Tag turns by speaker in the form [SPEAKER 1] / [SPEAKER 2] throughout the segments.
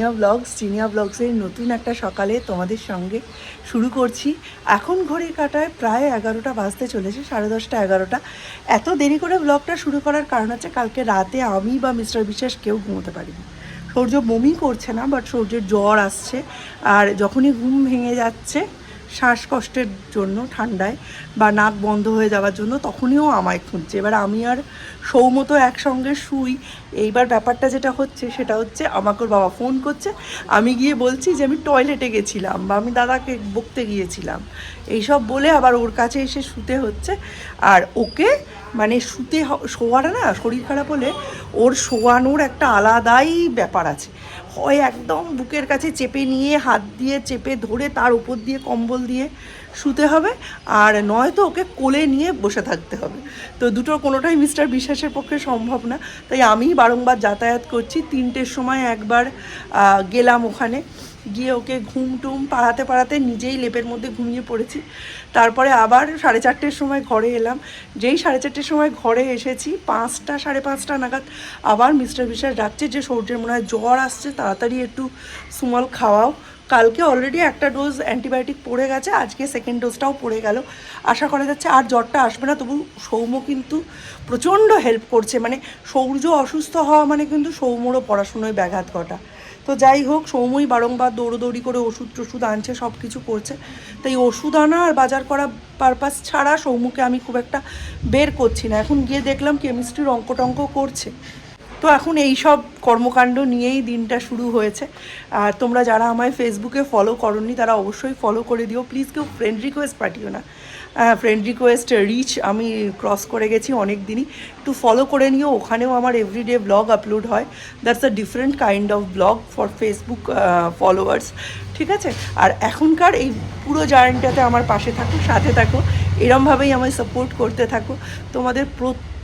[SPEAKER 1] Jinia blogs Jinia ব্লগসের নতুন একটা সকালে তোমাদের সঙ্গে শুরু করছি। এখন ঘড়ির কাটায় প্রায় এগারোটা বাজতে চলেছে, সাড়ে দশটা এগারোটা। এত দেরি করে ব্লগটা শুরু করার কারণ হচ্ছে কালকে রাতে আমি বা মিস্টার বিশ্বাস কেউ ঘুমোতে পারিনি। সূর্য বমি করছে না বাট সূর্যের জ্বর আসছে। আর যখনই ঘুম ভেঙে যাচ্ছে শ্বাসকষ্টের জন্য ঠান্ডায় বা নাক বন্ধ হয়ে যাওয়ার জন্য তখনইও আমায় খুঁজছে। এবার আমি আর সৌমতো একসঙ্গে শুই। এইবার ব্যাপারটা যেটা হচ্ছে, সেটা হচ্ছে আমাকে বাবা ফোন করছে। আমি গিয়ে বলছি যে আমি টয়লেটে গেছিলাম বা আমি দাদাকে বকতে গিয়েছিলাম। এইসব বলে আবার ওর কাছে এসে শুতে হচ্ছে। আর ওকে মানে শুতে শোয়াটা না, শরীর খারাপ হলে ওর শোয়ানোর একটা আলাদাই ব্যাপার আছে। হয় একদম বুকের কাছে চেপে নিয়ে, হাত দিয়ে চেপে ধরে তার উপর দিয়ে কম্বল দিয়ে শুতে হবে আর নয়তো ওকে কোলে নিয়ে বসে থাকতে হবে। তো দুটোর কোনোটাই মিস্টার বিশ্বাসের পক্ষে সম্ভব না। তাই আমি বারংবার যাতায়াত করছি, তিনটের সময় একবার গেলাম ওখানে। গিয়ে ওকে ঘুম টুম পাড়াতে পাড়াতে নিজেই লেপের মধ্যে ঘুমিয়ে পড়েছি। তারপরে আবার সাড়ে চারটের সময় ঘরে এলাম। যেই সাড়ে চারটের সময় ঘরে এসেছি, পাঁচটা, সাড়ে পাঁচটা নাগাদ আবার মিস্টার বিশ্বাস ডাকছে যে, সূর্যের মনে হয় জ্বর আসছে, তাড়াতাড়ি একটু সুমল খাওয়াও। কালকে অলরেডি একটা ডোজ অ্যান্টিবায়োটিক পড়ে গেছে, আজকে সেকেন্ড ডোজটাও পড়ে গেল। আশা করা যাচ্ছে আর জ্বরটা আসবে না, তবু সৌম্য কিন্তু প্রচণ্ড হেল্প করছে। মানে সৌর্য অসুস্থ হওয়া মানে কিন্তু সৌম্যরও পড়াশুনোয় ব্যাঘাত ঘটা। তো যাই হোক সৌমই বারংবার দৌড়োদৌড়ি করে ওষুধ টষুধ আনছে সব কিছু করছে। তাই ওষুধ আনা আর বাজার করা পারপাস ছাড়া সৌমুকে আমি খুব একটা বের করছি না। এখন গিয়ে দেখলাম কেমিস্ট্রির অঙ্ক টঙ্ক করছে। তো এখন এই সব কর্মকাণ্ড নিয়েই দিনটা শুরু হয়েছে। আর তোমরা যারা আমায় ফেসবুকে ফলো করনি, তারা অবশ্যই ফলো করে দিও। প্লিজ কেউ ফ্রেন্ড রিকোয়েস্ট পাঠিও না। ফ্রেন্ড রিকোয়েস্ট রিচ আমি ক্রস করে গেছি অনেক দিনই একটু ফলো করে নিও, ওখানেও আমার এভরিডে ব্লগ আপলোড হয়। That's a different kind of blog for Facebook followers ঠিক আছে? আর এখনকার এই পুরো জার্নিটাতে আমার পাশে থাকো, সাথে থাকো। এরমভাবেই আমায় সাপোর্ট করতে থাকো। তোমাদের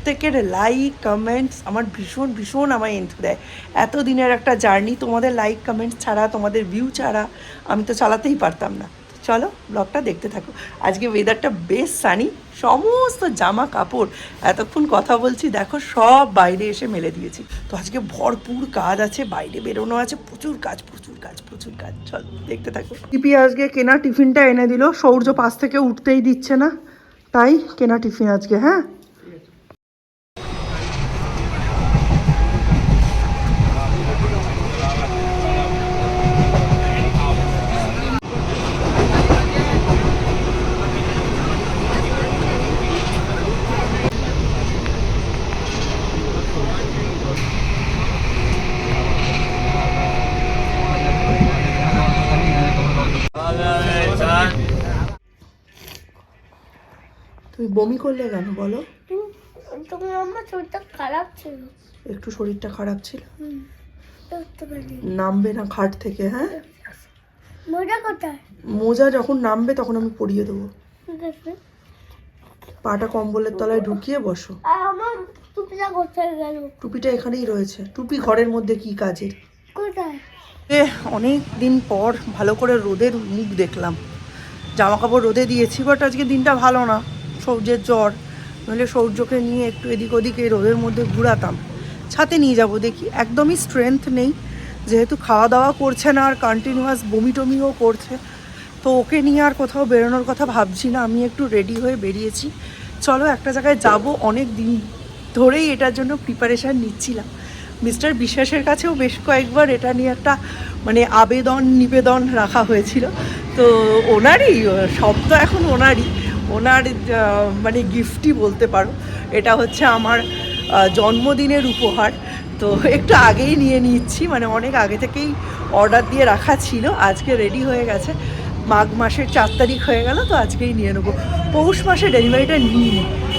[SPEAKER 1] প্রত্যেকের লাইক কমেন্টস আমার ভীষণ ভীষণ আমায় এন্থু দেয়। এতদিনের একটা জার্নি তোমাদের লাইক কমেন্টস ছাড়া, তোমাদের ভিউ ছাড়া আমি তো চালাতেই পারতাম না। চলো ব্লগটা দেখতে থাকো। আজকে ওয়েদারটা বেশ সানি সমস্ত জামা কাপড় এতক্ষণ কথা বলছি, দেখো সব বাইরে এসে মেলে দিয়েছি। তো আজকে ভরপুর কাজ আছে, বাইরে বেরোনো আছে, প্রচুর কাজ প্রচুর কাজ প্রচুর কাজ। চলো দেখতে থাকো। টিপি আজকে কেনা টিফিনটা এনে দিল, সৌর্য পাশ থেকে উঠতেই দিচ্ছে না। তাই কেনা টিফিন আজকে হ্যাঁ তুমি বমি করলে কেন বলো?
[SPEAKER 2] আমার শরীরটা খারাপ ছিল।
[SPEAKER 1] একটু শরীরটা খারাপ ছিল? নামবে না খাট থেকে হ্যাঁ?
[SPEAKER 2] মজা কোথায়?
[SPEAKER 1] মোজা যখন নামবে তখন আমি পরিয়ে দেবো। পাটা কম্বলের তলায় ঢুকিয়ে বসো।
[SPEAKER 2] টুপিটা কোথায় গেল?
[SPEAKER 1] টুপিটা এখানেই রয়েছে। টুপি ঘরের মধ্যে কি কাজের?
[SPEAKER 2] কোথায়?
[SPEAKER 1] অনেক দিন পর ভালো করে রোদের মুখ দেখলাম। জামা কাপড় রোদে দিয়েছি বাট আজকে দিনটা ভালো না। সূর্যের জ্বর, নইলে সৌর্যকে নিয়ে একটু এদিক ওদিক রোদের মধ্যে ঘুরাতাম। ছাতে নিয়ে যাব দেখি, একদমই স্ট্রেংথ নেই, যেহেতু খাওয়া দাওয়া করছে না আর কন্টিনিউয়াস বমি টমিও করছে, তো ওকে নিয়ে আর কোথাও বেরোনোর কথা ভাবছি না, আমি একটু রেডি হয়ে বেরিয়েছি। চলো একটা জায়গায় যাব, অনেক দিন ধরেই এটার জন্য প্রিপারেশান নিচ্ছিলাম। মিস্টার বিশ্বাসের কাছেও বেশ কয়েকবার এটা নিয়ে একটা মানে আবেদন নিবেদন রাখা হয়েছিল, তো ওনারই, সব তো এখন ওনারই। ওনার মানে গিফটই বলতে পারো। এটা হচ্ছে আমার জন্মদিনের উপহার। তো একটু আগেই নিয়ে নিচ্ছি মানে অনেক আগে থেকেই অর্ডার দিয়ে রাখা ছিল, আজকে রেডি হয়ে গেছে। মাঘ মাসের চার তারিখ হয়ে গেল, তো আজকেই নিয়ে নেব। পৌষ মাসে ডেলিভারিটা নিই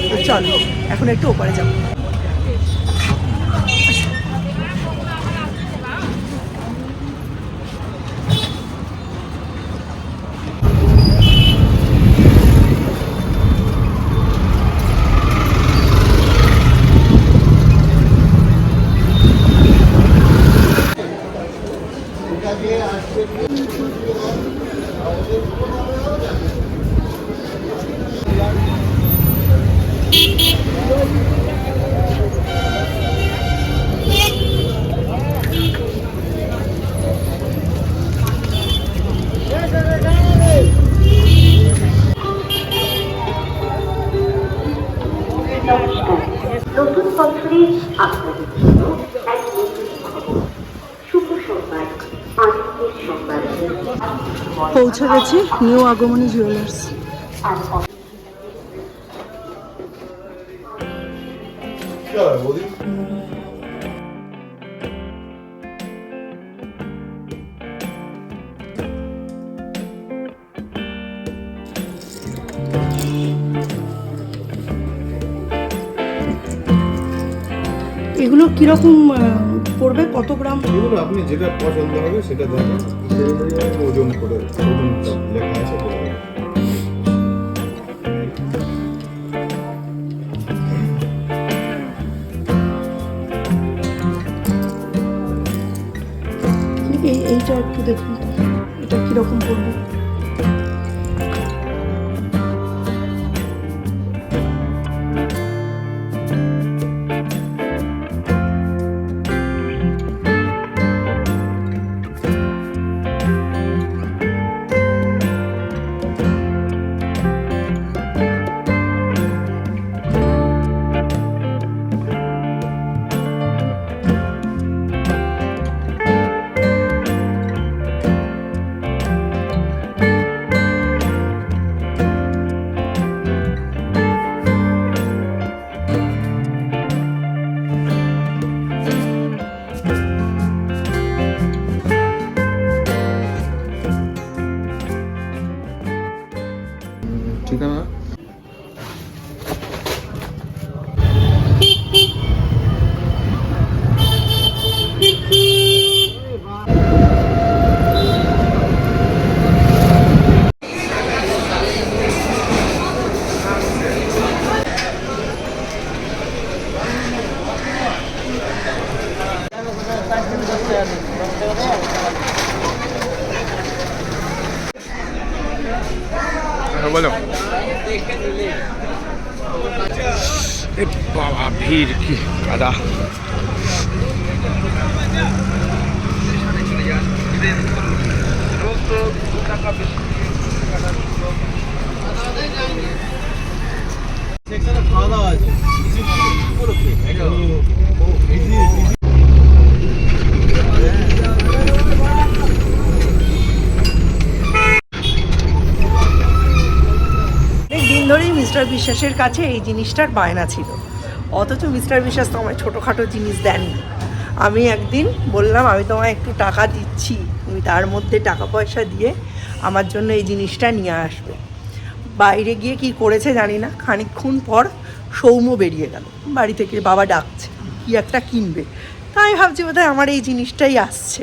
[SPEAKER 1] তো চলো, এখন একটু ওপারে যাব।
[SPEAKER 3] নতুন বছরে আপনাদের জন্য এক নতুন খবর। শুভ সোমবার সোমবার
[SPEAKER 1] পৌঁছে গেছি নিউ আগমনী জুয়েলার্স এগুলো কীরকম পড়বে? কত গ্রাম?
[SPEAKER 4] এগুলো আপনি যেটা পছন্দ হবে সেটা দেখেন ওজন করে ওজনটা লেখা আছে
[SPEAKER 1] এই এইটা একটু দেখুন। এটা কীরকম পড়বে? বিশ্বাসের কাছে এই জিনিসটার বায়না ছিল। অথচ মিস্টার বিশ্বাস তো আমায় ছোটোখাটো জিনিস দেননি। আমি একদিন বললাম, আমি তোমায় একটু টাকা দিচ্ছি। তুমি তার মধ্যে টাকা পয়সা দিয়ে আমার জন্য এই জিনিসটা নিয়ে আসবে। বাইরে গিয়ে কি করেছে জানি না। খানিকক্ষণ পর সৌম্য বেরিয়ে গেল। বাড়ি থেকে বাবা ডাকছে, কি একটা কিনবে? তাই ভাবছি বোধহয় আমার এই জিনিসটাই আসছে,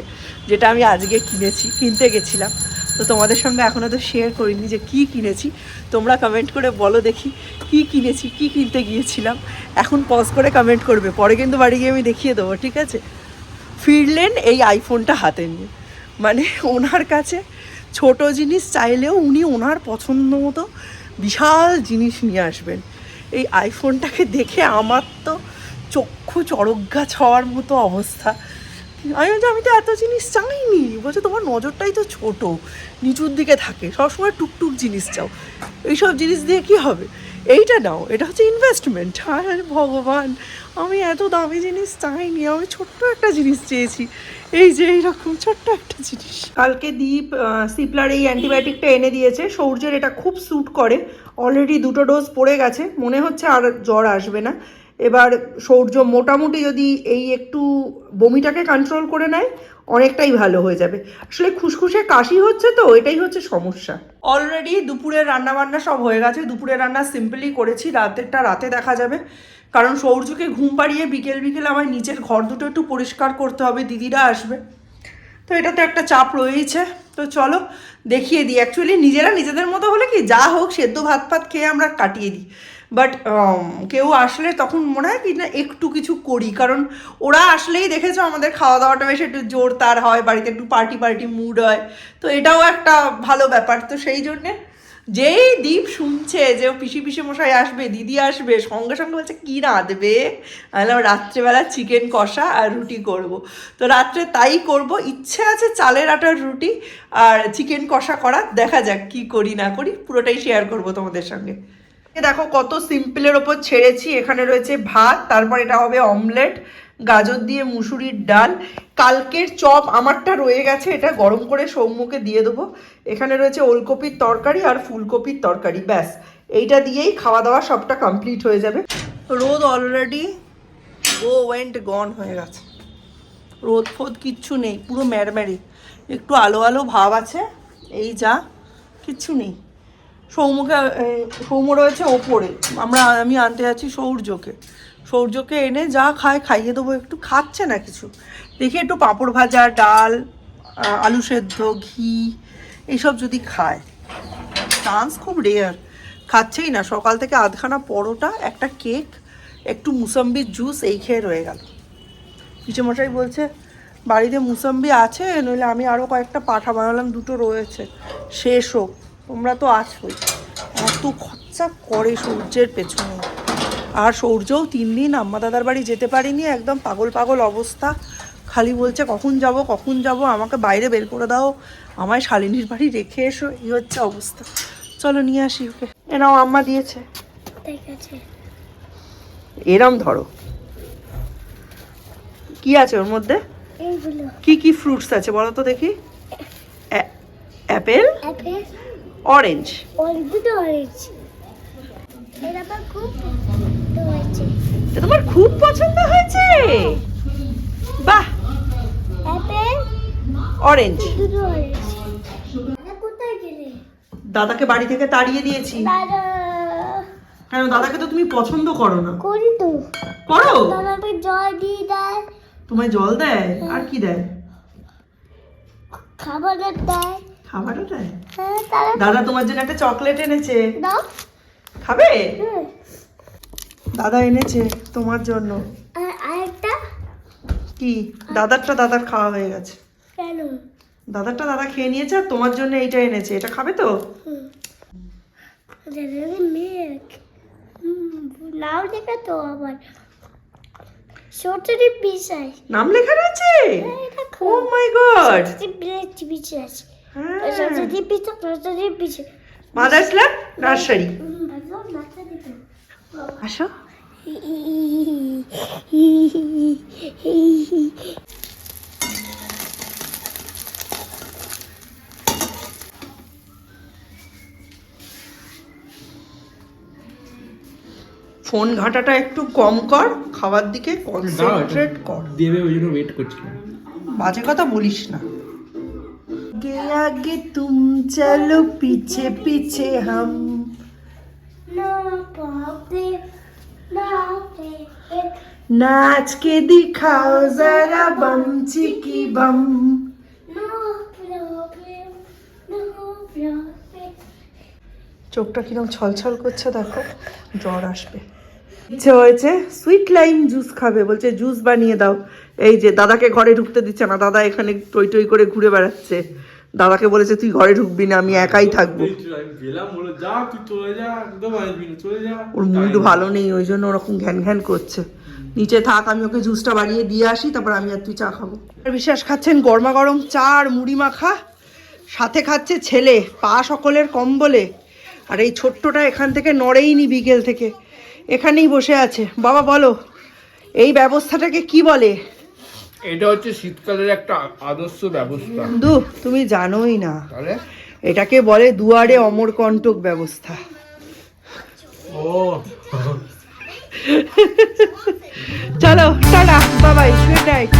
[SPEAKER 1] যেটা আমি আজকে কিনেছি, কিনতে গেছিলাম। তো তোমাদের সঙ্গে এখনও তো শেয়ার করিনি যে কি কিনেছি। তোমরা কমেন্ট করে বলো দেখি কি কিনেছি, কি কিনতে গিয়েছিলাম। এখন পজ করে কমেন্ট করবে। পরে কিন্তু বাড়ি গিয়ে আমি দেখিয়ে দেবো, ঠিক আছে? ফিরলেন এই আইফোনটা হাতে নিয়ে। মানে ওনার কাছে ছোট জিনিস চাইলেও উনি ওনার পছন্দ মতো বিশাল জিনিস নিয়ে আসবেন। এই আইফোনটাকে দেখে আমার তো চক্ষু চড়কগাছ হওয়ার মতো অবস্থা। আমি বলছি, আমি তো এত জিনিস চাইনি। বলছে, তোমার নজরটাই তো ছোট, নিচুর দিকে থাকে। সবসময় টুকটুক জিনিস চাও। এইসব জিনিস দিয়ে কি হবে? এইটা নাও, এটা হচ্ছে ইনভেস্টমেন্ট আরে ভগবান, আমি এত দামি জিনিস চাইনি, আমি ছোট্ট একটা জিনিস চেয়েছি। এই যে এইরকম ছোট্ট একটা জিনিস। কালকে দীপ সিপলার এই অ্যান্টিবায়োটিকটা এনে দিয়েছে। সৌর্যের এটা খুব স্যুট করে। অলরেডি দুটো ডোজ পড়ে গেছে। মনে হচ্ছে আর জ্বর আসবে না। এবার সৌর্য মোটামুটি যদি এই একটু বমিটাকে কন্ট্রোল করে নেয়, অনেকটাই ভালো হয়ে যাবে। আসলে খুসখুসে কাশি হচ্ছে তো, এটাই হচ্ছে সমস্যা। অলরেডি দুপুরের রান্না বান্না সব হয়ে গেছে। দুপুরের রান্না সিম্পলি করেছি, রাতেরটা রাতে দেখা যাবে। কারণ সৌর্যকে ঘুম পাড়িয়ে বিকেল বিকেল আমার নিচের ঘর দুটো একটু পরিষ্কার করতে হবে, দিদিরা আসবে। তো এটা তো একটা চাপ রয়েছে। তো চলো দেখিয়ে দিই। অ্যাকচুয়ালি নিজেরা নিজেদের মতো হলে কি, যা হোক সেদ্ধ ভাত ফাত খেয়ে আমরা কাটিয়ে দিই। বাট কেউ আসলে তখন মনে হয় কি না একটু কিছু করি। কারণ ওরা আসলেই দেখেছ আমাদের খাওয়া দাওয়াটা বেশ একটু জোর তার হয়, বাড়িতে একটু পার্টি পার্টি মুড হয়। তো এটাও একটা ভালো ব্যাপার। তো সেই জন্যে যেই দীপ শুনছে যে ও পিসি পিসি মশাই আসবে, দিদি আসবে, সঙ্গে সঙ্গে বলছে, কী রাঁধবে? আমি রাত্রেবেলা চিকেন কষা আর রুটি করব। তো রাত্রে তাই করব। ইচ্ছে আছে চালের আটার রুটি আর চিকেন কষা করা দেখা যাক কি করি, না করি, পুরোটাই শেয়ার করব তোমাদের সঙ্গে। দেখো কত সিম্পলের ওপর ছেড়েছি। এখানে রয়েছে ভাত, তারপর এটা হবে অমলেট গাজর দিয়ে মুসুরির ডাল। কালকের চপ আমারটা রয়ে গেছে, এটা গরম করে সৌম্যকে দিয়ে দেবো। এখানে রয়েছে ওলকপির তরকারি আর ফুলকপির তরকারি, ব্যাস। এইটা দিয়েই খাওয়া দাওয়া সবটা কমপ্লিট হয়ে যাবে। রোদ অলরেডি ও ওয়েন্ট গন হয়ে গেছে। রোদ ফোদ কিচ্ছু নেই, পুরো ম্যারম্যারি একটু আলো আলো ভাব আছে, এই যা, কিচ্ছু নেই। সৌম্যকে এ, সৌম্য রয়েছে ওপরে। আমরা আমি আনতে যাচ্ছি সৌর্যকে। সৌর্যকে এনে যা খায় খাইয়ে দেবো একটু খাচ্ছে না কিছু। দেখি একটু পাঁপড় ভাজা ডাল আলু সেদ্ধ ঘি এইসব যদি খায়। চান্স খুব রেয়ার খাচ্ছেই না। সকাল থেকে আধখানা পরোটা একটা কেক একটু মুসাম্বির জুস এই খেয়ে রয়ে গেল। মশাই বলছে বাড়িতে মুসাম্বি আছে নইলে আমি আরও কয়েকটা পাঠা বানালাম দুটো রয়েছে। শেষ হোক। তোমরা তো আছোই। এত খরচা করে সূর্যের পেছনে। আর সূর্যও তিন দিন আম্মা দাদার বাড়ি যেতে পারিনি একদম পাগল পাগল অবস্থা। খালি বলছে কখন যাব কখন যাব? আমাকে বাইরে বের করে দাও। আমায় শালিনীর বাড়ি রেখে এসো। এই হচ্ছে অবস্থা। চলো নিয়ে আসি ওকে। এ নাও আম্মা দিয়েছে। এরম ধরো। কি আছে ওর মধ্যে? কি কি ফ্রুটস আছে বলো তো দেখি। অ্যা- অ্যাপেল?
[SPEAKER 2] অ্যাপেল।
[SPEAKER 1] অরেঞ্জ তোমার খুব পছন্দ হয়েছে? বাহ। অরেঞ্জ দাদাকে বাড়ি থেকে তাড়িয়ে দিয়েছি। কেন দাদাকে তো তুমি পছন্দ করো না।
[SPEAKER 2] করি তো।
[SPEAKER 1] করো?
[SPEAKER 2] আমাকে জল দিয়ে দেয়।
[SPEAKER 1] তোমায় জল দেয়? আর কি দেয়?
[SPEAKER 2] খাবার দেয়।
[SPEAKER 1] খাবারও দেয়।
[SPEAKER 2] হ্যাঁ
[SPEAKER 1] দাদা তোমার জন্য একটা চকলেট এনেছে। খাবে? দাদা এনেছে তোমার জন্য। কি? দাদারটা দাদার খাওয়া হয়ে গেছে।
[SPEAKER 2] কেন?
[SPEAKER 1] দাদারটা দাদা খেয়ে নিয়েছে আর তোমার জন্য এইটা এনেছে। এটা খাবে তো?
[SPEAKER 2] নাও দেখা তো আবার। ছোটটি বিষয়
[SPEAKER 1] নাম লেখা রয়েছে? ও মাই গড
[SPEAKER 2] বিষয়
[SPEAKER 1] হ্যাঁ। মাদার্স ল্যাব নার্সারি
[SPEAKER 2] ভালো নাচা দিত
[SPEAKER 1] আসো ফোন ঘাটাটা একটু কম কর খাবার দিকে কনসেন্ট্রেট কর।
[SPEAKER 5] দেবে ওই জন্য ওয়েট করছিলাম।
[SPEAKER 1] বাজে কথা বলিস না। আগে আগে তুম চলো পিছে পিছে হাম
[SPEAKER 2] না পাপে না পেপে
[SPEAKER 1] नाच के दिखाओ जरा बम चिकी बम
[SPEAKER 2] না প্রবলেম না প্রবলেম
[SPEAKER 1] চোখটা কিরম ছলছল করছে দেখো জ্বর আসবে ইচ্ছে হয়েছে সুইট লাইম জুস খাবে বলছে জুস বানিয়ে দাও এই যে দাদাকে ঘরে ঢুকতে দিচ্ছে না দাদা এখানে টই টই করে ঘুরে বেড়াচ্ছে দাদাকে বলেছে তুই ঘরে ঢুকবি না আমি একাই থাকব। ওর মুড ভালো নেই ওই জন্য ওরকম ঘ্যান ঘ্যান করছে। নিচে থাক আমি ওকে জুসটা বানিয়ে দিয়ে আসি তারপর আমি আর তুই চা খাব। বিশ্বাস খাচ্ছেন গরমা গরম চা আর মুড়ি মাখা সাথে খাচ্ছে ছেলে পা সকলের কম্বলে। আর এই ছোট্টটা এখান থেকে নড়েইনি বিকেল থেকে। এখানেই বসে আছে। বাবা বলো এই ব্যবস্থাটাকে কি বলে?
[SPEAKER 5] এটা হচ্ছে শীতকালের একটা আদর্শ ব্যবস্থা।
[SPEAKER 1] দু তুমি জানোই না।
[SPEAKER 5] তাহলে?
[SPEAKER 1] এটাকে বলে দুয়ারে অমরকণ্টক ব্যবস্থা।
[SPEAKER 5] ও।
[SPEAKER 1] চলো টাটা বাবাই গুড নাইট